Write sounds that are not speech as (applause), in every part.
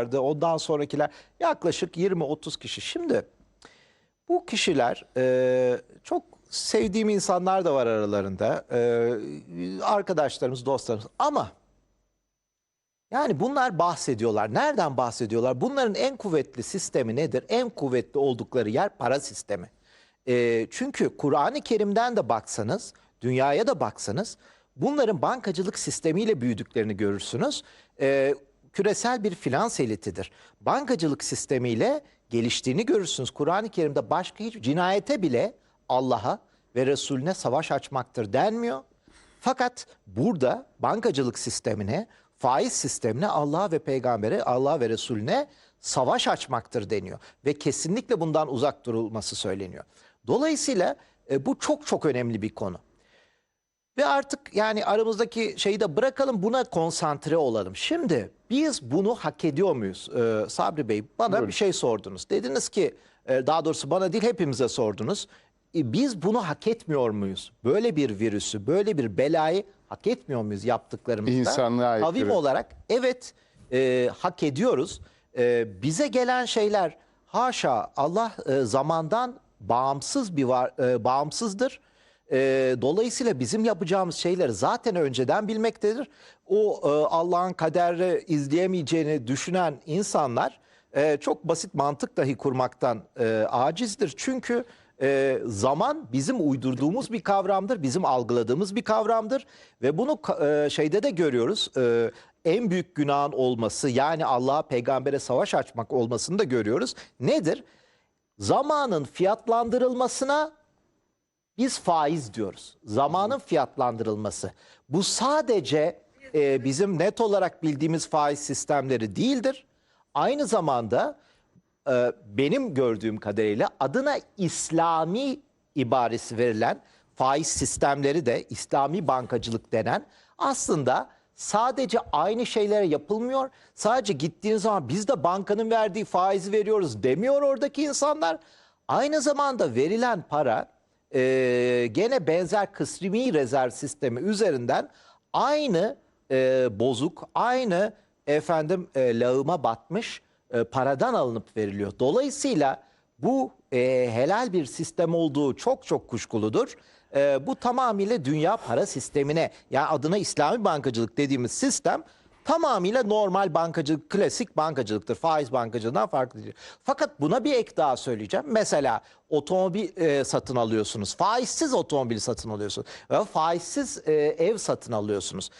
vardı. Ondan sonrakiler yaklaşık 20-30 kişi. Şimdi bu kişiler e, çok sevdiğim insanlar da var aralarında. E, arkadaşlarımız, dostlarımız ama yani bunlar bahsediyorlar. Nereden bahsediyorlar? Bunların en kuvvetli sistemi nedir? En kuvvetli oldukları yer para sistemi. E, çünkü Kur'an-ı Kerim'den de baksanız, dünyaya da baksanız bunların bankacılık sistemiyle büyüdüklerini görürsünüz. E, küresel bir finans elitidir. Bankacılık sistemiyle geliştiğini görürsünüz. Kur'an-ı Kerim'de başka hiç cinayete bile Allah'a ve Resulüne savaş açmaktır denmiyor. Fakat burada bankacılık sistemine, faiz sistemine Allah'a ve peygambere, Allah ve Resulüne savaş açmaktır deniyor. Ve kesinlikle bundan uzak durulması söyleniyor. Dolayısıyla e, bu çok çok önemli bir konu. Ve artık yani aramızdaki şeyi de bırakalım buna konsantre olalım. Şimdi biz bunu hak ediyor muyuz? Ee, Sabri Bey bana bir şey sordunuz. Dediniz ki e, daha doğrusu bana değil hepimize sordunuz. E, biz bunu hak etmiyor muyuz? Böyle bir virüsü, böyle bir belayı hak etmiyor muyuz yaptıklarımızda? İnsanlığa aykırı. Kavim olarak evet e, hak ediyoruz. E, bize gelen şeyler haşa Allah e, zamandan bağımsız bir var, e, bağımsızdır. E, dolayısıyla bizim yapacağımız şeyleri zaten önceden bilmektedir. O e, Allah'ın kaderri izleyemeyeceğini düşünen insanlar e, çok basit mantık dahi kurmaktan e, acizdir. Çünkü e, zaman bizim uydurduğumuz bir kavramdır, bizim algıladığımız bir kavramdır ve bunu e, şeyde de görüyoruz. E, en büyük günahın olması yani Allah'a peygambere savaş açmak olmasını da görüyoruz. Nedir? Zamanın fiyatlandırılmasına biz faiz diyoruz. Zamanın fiyatlandırılması. Bu sadece e, bizim net olarak bildiğimiz faiz sistemleri değildir. Aynı zamanda e, benim gördüğüm kadarıyla adına İslami ibaresi verilen faiz sistemleri de İslami bankacılık denen aslında sadece aynı şeylere yapılmıyor. Sadece gittiğiniz zaman biz de bankanın verdiği faizi veriyoruz demiyor oradaki insanlar. Aynı zamanda verilen para e, gene benzer kısmi rezerv sistemi üzerinden aynı e, bozuk, aynı efendim e, lağıma batmış e, paradan alınıp veriliyor. Dolayısıyla bu e, helal bir sistem olduğu çok çok kuşkuludur. E, bu tamamıyla dünya para sistemine yani adına İslami bankacılık dediğimiz sistem tamamıyla normal bankacılık, klasik bankacılıktır. Faiz bankacılığından farklı değil. Fakat buna bir ek daha söyleyeceğim. Mesela otomobil e, satın alıyorsunuz. Faizsiz otomobil satın alıyorsunuz. Ve faizsiz e, ev satın alıyorsunuz.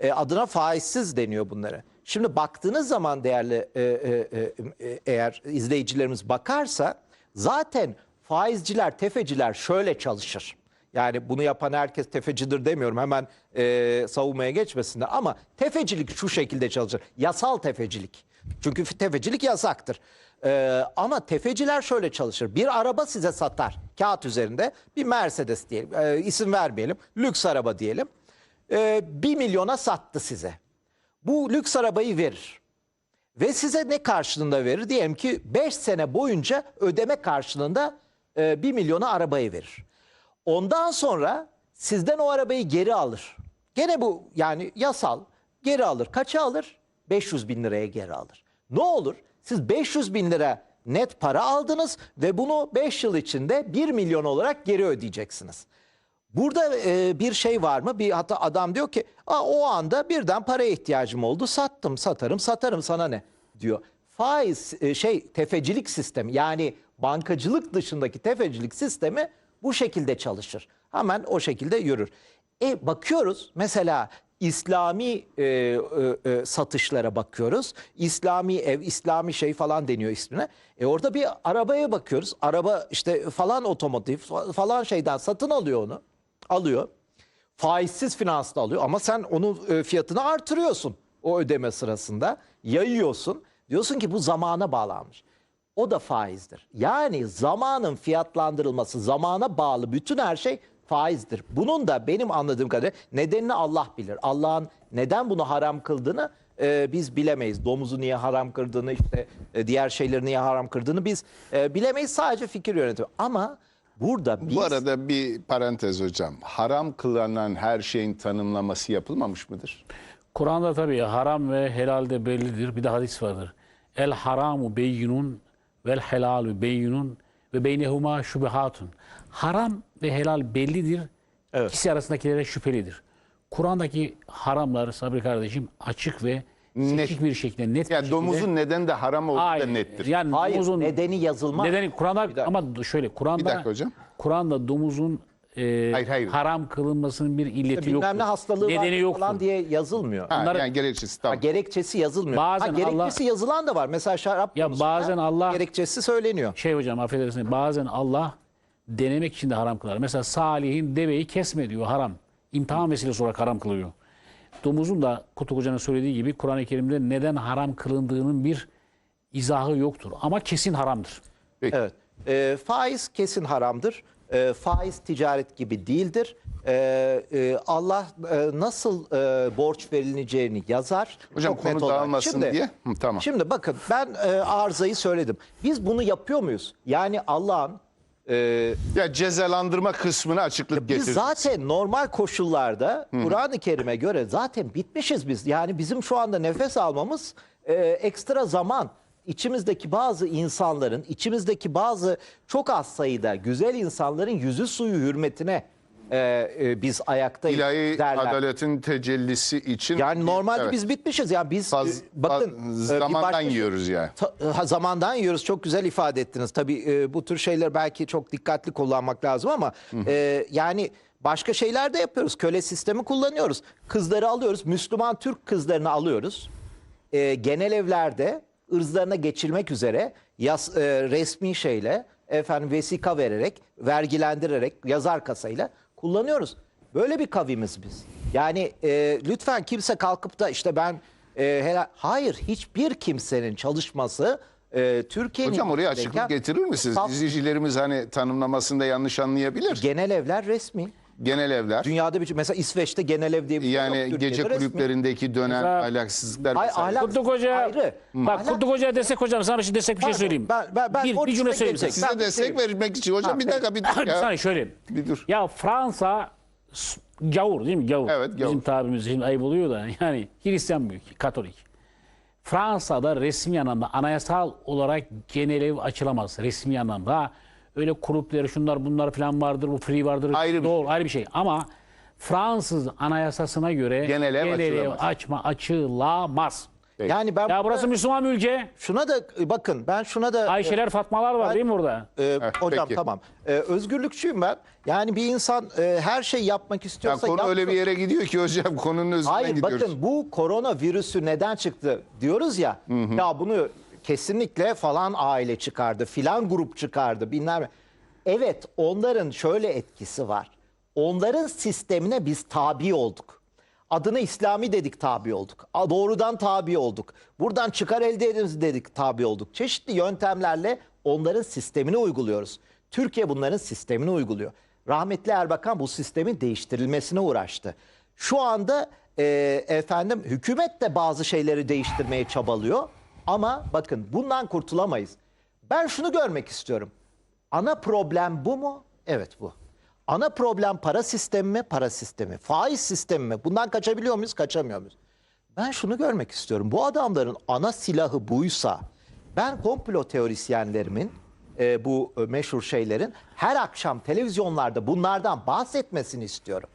E, adına faizsiz deniyor bunlara. Şimdi baktığınız zaman değerli e, e, e, e, eğer izleyicilerimiz bakarsa zaten faizciler, tefeciler şöyle çalışır. Yani bunu yapan herkes tefecidir demiyorum hemen e, savunmaya geçmesinler ama tefecilik şu şekilde çalışır. Yasal tefecilik. Çünkü tefecilik yasaktır. E, ama tefeciler şöyle çalışır. Bir araba size satar kağıt üzerinde bir Mercedes diyelim e, isim vermeyelim lüks araba diyelim. E, 1 milyona sattı size. Bu lüks arabayı verir. Ve size ne karşılığında verir? Diyelim ki 5 sene boyunca ödeme karşılığında e, 1 milyona arabayı verir. Ondan sonra sizden o arabayı geri alır. Gene bu yani yasal geri alır. Kaça alır? 500 bin liraya geri alır. Ne olur? Siz 500 bin lira net para aldınız ve bunu 5 yıl içinde 1 milyon olarak geri ödeyeceksiniz. Burada e, bir şey var mı? Bir hatta adam diyor ki, Aa, o anda birden paraya ihtiyacım oldu. Sattım, satarım, satarım sana ne?" diyor. Faiz e, şey tefecilik sistemi yani bankacılık dışındaki tefecilik sistemi bu şekilde çalışır. Hemen o şekilde yürür. E bakıyoruz mesela İslami e, e, e, satışlara bakıyoruz. İslami ev, İslami şey falan deniyor ismine. E orada bir arabaya bakıyoruz. Araba işte falan otomotiv falan şeyden satın alıyor onu. Alıyor. Faizsiz finansla alıyor ama sen onun e, fiyatını artırıyorsun o ödeme sırasında. Yayıyorsun. Diyorsun ki bu zamana bağlanmış. O da faizdir. Yani zamanın fiyatlandırılması, zamana bağlı bütün her şey faizdir. Bunun da benim anladığım kadarıyla nedenini Allah bilir. Allah'ın neden bunu haram kıldığını e, biz bilemeyiz. Domuzu niye haram kırdığını, işte e, diğer şeyleri niye haram kırdığını biz e, bilemeyiz. Sadece fikir yönetimi. Ama burada biz... Bu arada bir parantez hocam. Haram kılınan her şeyin tanımlaması yapılmamış mıdır? Kur'an'da tabii haram ve helal de bellidir. Bir de hadis vardır. El haramu beyinun vel helalu beyinun ve beynehuma şubehatun. Haram ve helal bellidir. Evet. İkisi arasındakilere şüphelidir. Kur'an'daki haramlar Sabri kardeşim açık ve Net. seçik bir şekilde net bir Yani şekilde. domuzun neden de haram olduğu da Hayır, nettir. Yani Hayır domuzun nedeni yazılmaz. Nedeni Kur'an'da ama şöyle Kur'an'da Bir dakika hocam. Kur'an'da domuzun e, Hayır, hayır. haram kılınmasının bir illeti Bilmem yoktur. ne hastalığı Nedeni var yoktur. falan diye yazılmıyor. Ha, Bunları- yani gerekçesi Ha, tamam. gerekçesi yazılmıyor. Bazen ha, gerekçesi yazılan da var. Mesela şarap Ya bazen Allah- gerekçesi söyleniyor. Şey hocam affedersiniz bazen Allah denemek için de haram kılar. Mesela Salih'in deveyi kesme diyor haram. İmtihan vesilesi olarak haram kılıyor. Domuzun da Kutuk Hoca'nın söylediği gibi Kur'an-ı Kerim'de neden haram kılındığının bir izahı yoktur. Ama kesin haramdır. Evet. Ee, faiz kesin haramdır. Ee, faiz ticaret gibi değildir. Ee, e, Allah e, nasıl e, borç verileceğini yazar. Hocam Çok konu dağılmasın Şimdi- diye. Hı, tamam. Şimdi bakın ben e, arızayı söyledim. Biz bunu yapıyor muyuz? Yani Allah'ın e, Ya cezalandırma kısmına açıklık Biz getir. zaten normal koşullarda Kur'an-ı Kerim'e göre zaten bitmişiz biz. Yani bizim şu anda nefes almamız e, ekstra zaman. İçimizdeki bazı insanların, içimizdeki bazı çok az sayıda güzel insanların yüzü suyu hürmetine e, e, biz ayaktayız İlahi derler. adaletin tecellisi için. Yani normalde Evet. biz bitmişiz. Yani biz Faz- e, bakın faz- e, bir zamandan başka- yiyoruz yani. Ta- ha, zamandan yiyoruz. Çok güzel ifade ettiniz. Tabii e, bu tür şeyler belki çok dikkatli kullanmak lazım ama e, yani başka şeyler de yapıyoruz. Köle sistemi kullanıyoruz. Kızları alıyoruz. Müslüman Türk kızlarını alıyoruz. E, genel evlerde ırzlarına geçirmek üzere yas, e, resmi şeyle efendim vesika vererek, vergilendirerek, yazar kasayla kullanıyoruz. Böyle bir kavimiz biz. Yani e, lütfen kimse kalkıp da işte ben e, helal... Hayır, hiçbir kimsenin çalışması e, Türkiye'nin... Hocam oraya açıklık getirir misiniz? Saf- İzleyicilerimiz hani tanımlamasında yanlış anlayabilir. Genel evler resmi. Genel evler. Dünyada bir mesela İsveç'te genel ev diye bir şey yok. Yani Türkiye'de gece resmi. kulüplerindeki dönen Mesela- ahlaksızlıklar Ay, vesaire. ahlak- Kutluk Hoca, Ayrı. bak Ahlak- Kutluk Hoca destek hocam sana şimdi destek bir şey Pardon, söyleyeyim. ben- ben- ben bir, bir cümle söyleyeyim. size. Size Ben destek bitireyim. vermek için hocam Ha, bir dakika bir bir dakika. (laughs) saniye şöyle. Bir dur. Ya Fransa s- gavur değil mi? Gavur. Evet, gavur. Bizim tabirimiz şimdi ayıp oluyor da (laughs) yani Hristiyan büyük, Katolik. Fransa'da resmi anlamda anayasal olarak genel ev açılamaz resmi anlamda. Öyle kulüpleri şunlar bunlar falan vardır, bu free vardır. Ayrı bir doğru, ayrı bir şey. Ama Fransız anayasasına göre Genel ev açılamaz. açma açılamaz. Yani ben Ya burası Müslüman bir ülke. şuna da bakın ben şuna da Ayşeler, Fatmalar var ben- değil mi orada? e, Heh, hocam peki. tamam. E, özgürlükçüyüm ben. Yani bir insan e, her şey yapmak Ya istiyorsa konu yapsın. öyle bir yere gidiyor ki hocam konunun özünden Hayır gidiyoruz. bakın bu korona virüsü neden çıktı diyoruz ya. Ya bunu kesinlikle falan aile çıkardı, filan grup çıkardı bilmem. Evet onların şöyle etkisi var. Onların sistemine biz tabi olduk. Adını İslami dedik tabi olduk. Doğrudan tabi olduk. Buradan çıkar elde ederiz dedik tabi olduk. Çeşitli yöntemlerle onların sistemini uyguluyoruz. Türkiye bunların sistemini uyguluyor. Rahmetli Erbakan bu sistemin değiştirilmesine uğraştı. Şu anda e, efendim hükümet de bazı şeyleri değiştirmeye çabalıyor. Ama bakın bundan kurtulamayız. Ben şunu görmek istiyorum. Ana problem bu mu? Evet bu. Ana problem para sistemi mi? Para sistemi. Faiz sistemi mi? Bundan kaçabiliyor muyuz? Kaçamıyor muyuz? Ben şunu görmek istiyorum. Bu adamların ana silahı buysa ben komplo teorisyenlerimin e, bu e, meşhur şeylerin her akşam televizyonlarda bunlardan bahsetmesini istiyorum.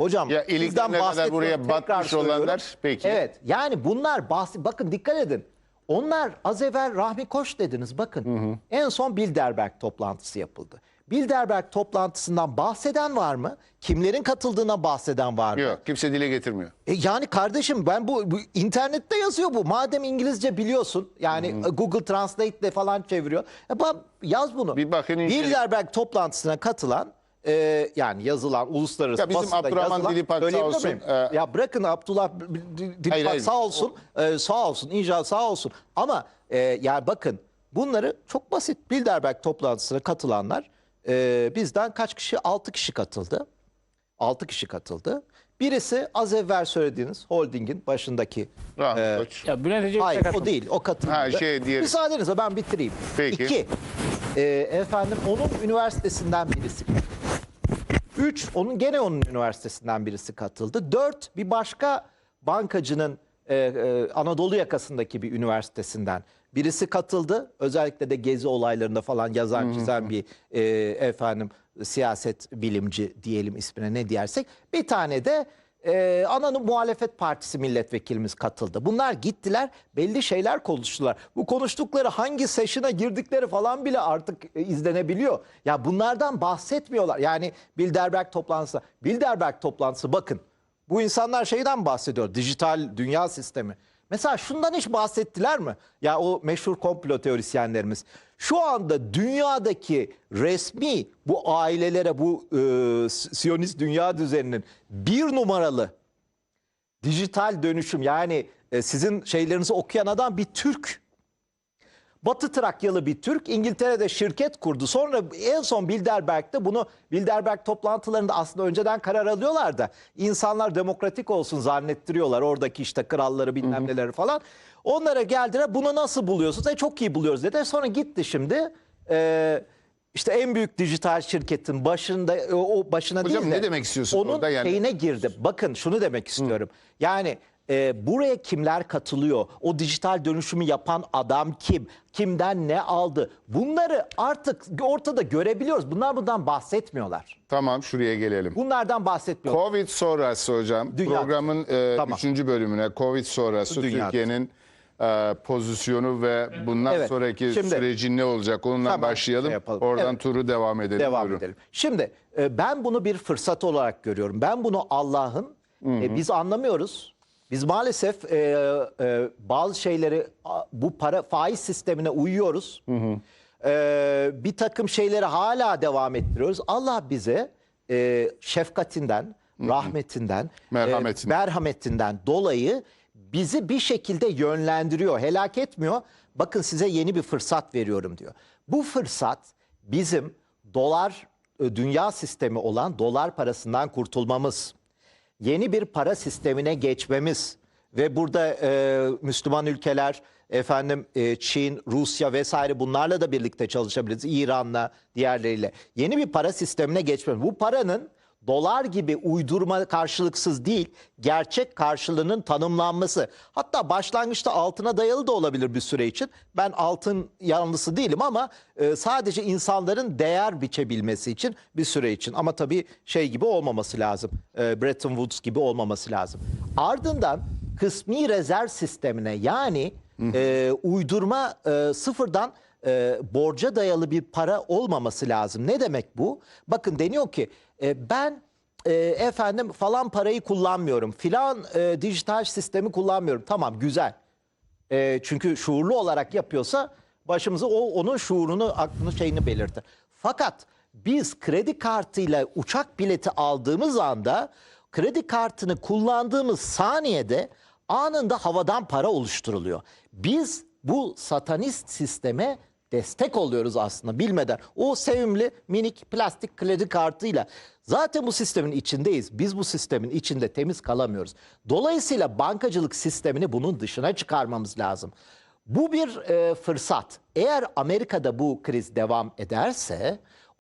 Hocam Ya sizden kadar buraya batmış olanlar, peki. Evet yani bunlar bahsi bakın dikkat edin. Onlar az evvel Rahmi Koç dediniz bakın. En son Bilderberg toplantısı yapıldı. Bilderberg toplantısından bahseden var mı? Kimlerin katıldığına bahseden var mı? Yok kimse dile getirmiyor. E yani kardeşim ben bu, bu internette yazıyor bu. Madem İngilizce biliyorsun yani e, Google Translate ile falan çeviriyor. E yaz bunu. Bir bakın. Bilderberg toplantısına katılan e, yani yazılan uluslararası Ya bizim basında Abdurrahman yazılan, Dilipak sağ olsun, miyim? e, ya bırakın Abdullah Dilipak Hayır, hayır. sağ olsun e, sağ olsun inşallah sağ olsun ama e, yani bakın bunları çok basit Bilderberg toplantısına katılanlar e, bizden kaç kişi 6 kişi katıldı 6 kişi katıldı birisi az evvel söylediğiniz holdingin başındaki Rahmi e. Ya Bülent Ecevit Hayır o değil o katılmadı. Ha, şey, diğeri. Müsaadenizle ben bitireyim. Peki. İki, e, efendim onun üniversitesinden birisi katıldı. Üç, onun gene onun üniversitesinden birisi katıldı. Dört, bir başka bankacının e, e, Anadolu yakasındaki bir üniversitesinden birisi katıldı. Özellikle de gezi olaylarında falan yazan çizen bir e, efendim siyaset bilimci diyelim ismine ne diyersek. Bir tane de e, Ana'nın muhalefet partisi milletvekilimiz katıldı. Bunlar gittiler belli şeyler konuştular. Bu konuştukları hangi session'a girdikleri falan bile artık e, izlenebiliyor. Ya bunlardan bahsetmiyorlar. Yani Bilderberg toplantısı. Bilderberg toplantısı bakın. Bu insanlar şeyden bahsediyor. Dijital dünya sistemi. Mesela şundan hiç bahsettiler mi? Ya o meşhur komplo teorisyenlerimiz. Şu anda dünyadaki resmi bu ailelere bu e, Siyonist dünya düzeninin bir numaralı dijital dönüşüm yani e, sizin şeylerinizi okuyan adam bir Türk. Batı Trakyalı bir Türk İngiltere'de şirket kurdu. Sonra en son Bilderberg'de bunu Bilderberg toplantılarında aslında önceden karar alıyorlar da insanlar demokratik olsun zannettiriyorlar oradaki işte kralları bilmem neleri falan. Onlara geldiler bunu nasıl buluyorsunuz? E çok iyi buluyoruz dedi. Sonra gitti şimdi e, işte en büyük dijital şirketin başında e, o başına Hocam değil de ne demek istiyorsun onun orada yani? şeyine girdi. Bakın şunu demek istiyorum. Yani e, buraya kimler katılıyor? O dijital dönüşümü yapan adam kim? Kimden ne aldı? Bunları artık ortada görebiliyoruz. Bunlar bundan bahsetmiyorlar. Tamam şuraya gelelim. Bunlardan bahsetmiyorlar. Covid sonrası hocam Dünya. programın e, Tamam. üçüncü bölümüne Covid sonrası Dünya. Türkiye'nin e, pozisyonu ve bundan Evet. sonraki Şimdi- sürecin ne olacak onunla Tamam, başlayalım. şey yapalım. Oradan Evet. turu devam edelim. Devam Buyurun. edelim. Şimdi e, ben bunu bir fırsat olarak görüyorum. Ben bunu Allah'ın e, biz anlamıyoruz. Biz maalesef e, e, bazı şeyleri bu para faiz sistemine uyuyoruz. E, bir takım şeyleri hala devam ettiriyoruz. Allah bize e, şefkatinden, rahmetinden, Merhametinden. e, merhametinden dolayı bizi bir şekilde yönlendiriyor, helak etmiyor. Bakın size yeni bir fırsat veriyorum diyor. Bu fırsat bizim dolar e, dünya sistemi olan dolar parasından kurtulmamız, yeni bir para sistemine geçmemiz ve burada e, Müslüman ülkeler efendim e, Çin, Rusya vesaire bunlarla da birlikte çalışabiliriz. İran'la, diğerleriyle. Yeni bir para sistemine geçmemiz. Bu paranın dolar gibi uydurma karşılıksız değil, gerçek karşılığının tanımlanması. Hatta başlangıçta altına dayalı da olabilir bir süre için. Ben altın yanlısı değilim ama e, sadece insanların değer biçebilmesi için bir süre için. Ama tabii şey gibi olmaması lazım. E, Bretton Woods gibi olmaması lazım. Ardından kısmi rezerv sistemine yani e, uydurma e, sıfırdan e, borca dayalı bir para olmaması lazım. Ne demek bu? Bakın deniyor ki e, ben e, efendim falan parayı kullanmıyorum. Filan e, dijital sistemi kullanmıyorum. Tamam güzel. E, çünkü şuurlu olarak yapıyorsa başımıza o onun şuurunu, aklını şeyini belirtir. Fakat biz kredi kartıyla uçak bileti aldığımız anda kredi kartını kullandığımız saniyede anında havadan para oluşturuluyor. Biz bu satanist sisteme destek oluyoruz aslında bilmeden. O sevimli minik plastik kredi kartıyla zaten bu sistemin içindeyiz. Biz bu sistemin içinde temiz kalamıyoruz. Dolayısıyla bankacılık sistemini bunun dışına çıkarmamız lazım. Bu bir e, fırsat. Eğer Amerika'da bu kriz devam ederse